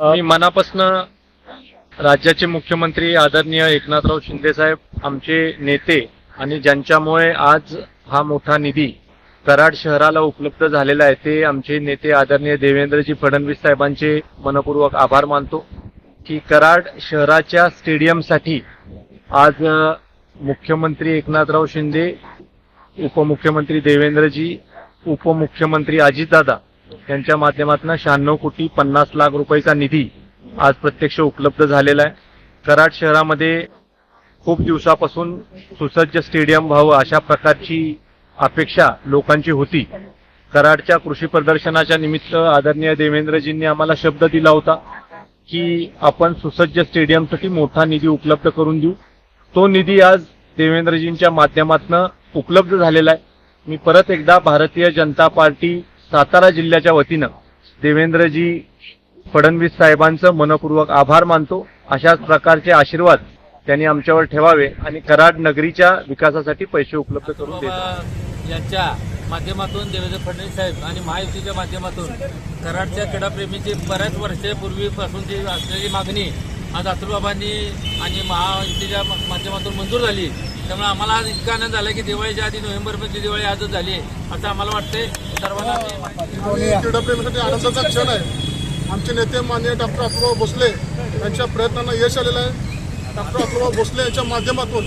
मी मनापासनं राज्याचे मुख्यमंत्री आदरणीय एकनाथराव शिंदे साहेब आमचे नेते आणि ज्यांच्यामुळे आज हा मोठा निधी कराड शहराला उपलब्ध झालेला आहे ते आमचे नेते आदरणीय देवेंद्रजी फडणवीस साहेबांचे मनपूर्वक आभार मानतो की कराड शहराच्या स्टेडियमसाठी आज मुख्यमंत्री एकनाथराव शिंदे उपमुख्यमंत्री देवेंद्रजी उपमुख्यमंत्री अजितदादा यांच्या माध्यमातून शहाण्णव कोटी पन्नास लाख रुपयाचा निधी आज प्रत्यक्ष उपलब्ध झालेला आहे. कराड शहरामध्ये खूप दिवसापासून सुसज्ज स्टेडियम व्हावं अशा प्रकारची अपेक्षा लोकांची होती. कराडच्या कृषी प्रदर्शनाच्या निमित्त आदरणीय देवेंद्रजींनी आम्हाला शब्द दिला होता की आपण सुसज्ज स्टेडियमसाठी मोठा निधी उपलब्ध करून देऊ. तो निधी आज देवेंद्रजींच्या माध्यमातून उपलब्ध झालेला आहे. मी परत एकदा भारतीय जनता पार्टी सातारा जिल्ह्याच्या वतीनं देवेंद्रजी फडणवीस साहेबांचं मनपूर्वक आभार मानतो. अशाच प्रकारचे आशीर्वाद त्यांनी आमच्यावर ठेवावे आणि कराड नगरीच्या विकासासाठी पैसे उपलब्ध करून देत यांच्या माध्यमातून देवेंद्र फडणवीस साहेब आणि महायुतीच्या माध्यमातून कराडच्या क्रीडाप्रेमीची बऱ्याच वर्षापूर्वीपासूनची असलेली मागणी आज अतुलबाबांनी आणि महायुतीच्या माध्यमातून मंजूर झाली. त्यामुळे आम्हाला आज इतका आनंद झाला की दिवाळीच्या आधी नोव्हेंबरमध्ये दिवाळी आजच झाली आहे. असं आम्हाला वाटतंय. सर्वांना क्रीडाप्रेमीसाठी आनंदाचा क्षण आहे. आमचे नेते माननीय डॉक्टर अतुलभाऊ भोसले यांच्या प्रयत्नांना यश आलेलं आहे. डॉक्टर अतुलभाऊ भोसले यांच्या माध्यमातून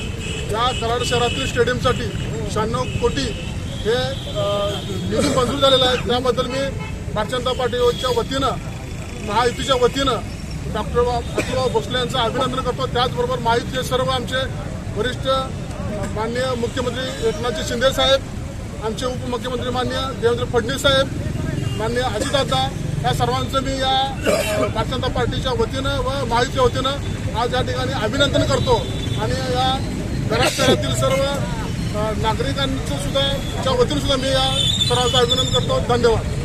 या कराड शहरातील स्टेडियमसाठी शहाण्णव कोटी हे निधी मंजूर झालेला आहे. त्याबद्दल मी भारतीय जनता पार्टीच्या वतीनं महायुतीच्या वतीनं डॉक्टर अतुलभाऊ भोसले यांचं अभिनंदन करतो. त्याचबरोबर माहिती सर्व आमचे वरिष्ठ माननीय मुख्यमंत्री एकनाथजी शिंदे साहेब आमचे उपमुख्यमंत्री माननीय देवेंद्र फडणवीस साहेब माननीय अजितदादा या सर्वांचं मी या भारतीय जनता पार्टीच्या वतीनं व महायुतीच्या वतीनं आज या ठिकाणी अभिनंदन करतो. आणि या कराड शहरातील सर्व नागरिकांचं सुद्धा च्या वतीनं सुद्धा मी या सर्वांचं अभिनंदन करतो. धन्यवाद.